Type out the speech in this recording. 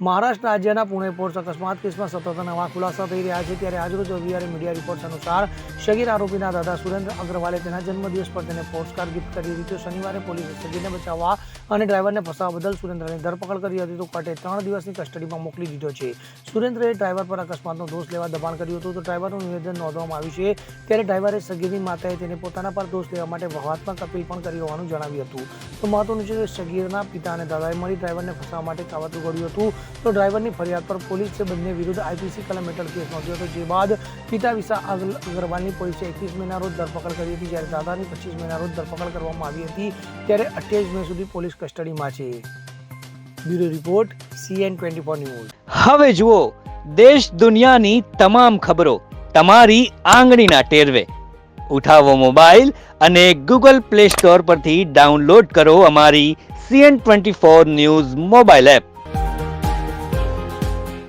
મહારાષ્ટ્ર રાજ્યના પુણે પોર્ટ અકસ્માત કેસમાં સતત નવા ખુલાસા થઈ રહ્યા છે ત્યારે આજરોજ રવિવારે મીડિયા રિપોર્ટ્સ અનુસાર શગીર આરોપીના દાદા સુરેન્દ્ર અગ્રવાલે તેના જન્મદિવસ પર તેને પોસ્ટકાર ગિફ્ટ કરી હતી તો શનિવારે પોલીસે સગીરને બચાવવા અને ડ્રાઈવરને ફસાવવા બદલ સુરેન્દ્રની ધરપકડ કરી હતી તો કોર્ટે ત્રણ દિવસની કસ્ટડીમાં મોકલી દીધો છે. સુરેન્દ્રએ ડ્રાઈવર પર અકસ્માતનો દોષ લેવા દબાણ કર્યું હતું તો ડ્રાઈવરનું નિવેદન નોંધવામાં આવ્યું છે. ત્યારે ડ્રાઈવરે સગીરની માતાએ તેને પોતાના પર દોષ લેવા માટે વહાત્મક અપીલ પણ કરી હોવાનું જણાવ્યું હતું. તો મહત્વનું છે કે સગીરના પિતા અને દાદાએ મળી ડ્રાઈવરને ફસાવવા માટે કાવતરું કર્યું હતું. તો ડ્રાઈવરની ફરિયાદ પર પોલીસે બંને વિરુદ્ધ આઈપીસી કલમ હેઠળ કેસ નોંધ્યો હતો, જે બાદ પિતા અગ- અગ્રવાલની પોલીસે એકવીસ મહિના રોજ ધરપકડ કરી હતી, જ્યારે દાદાની પચીસ મહિના રોજ ધરપકડ કરવામાં આવી હતી, ત્યારે અઠ્યાવીસ મે સુધી પોલીસ કસ્ટડીમાં છે. Bureau report, CN twenty four news. હવે જુઓ, દેશ દુનિયાની તમામ ખબરો તમારી આંગળીના ટેરવે. ઉઠાવો મોબાઈલ અને ગૂગલ પ્લે સ્ટોર પરથી ડાઉનલોડ કરો અમારી CN twenty four news mobile app.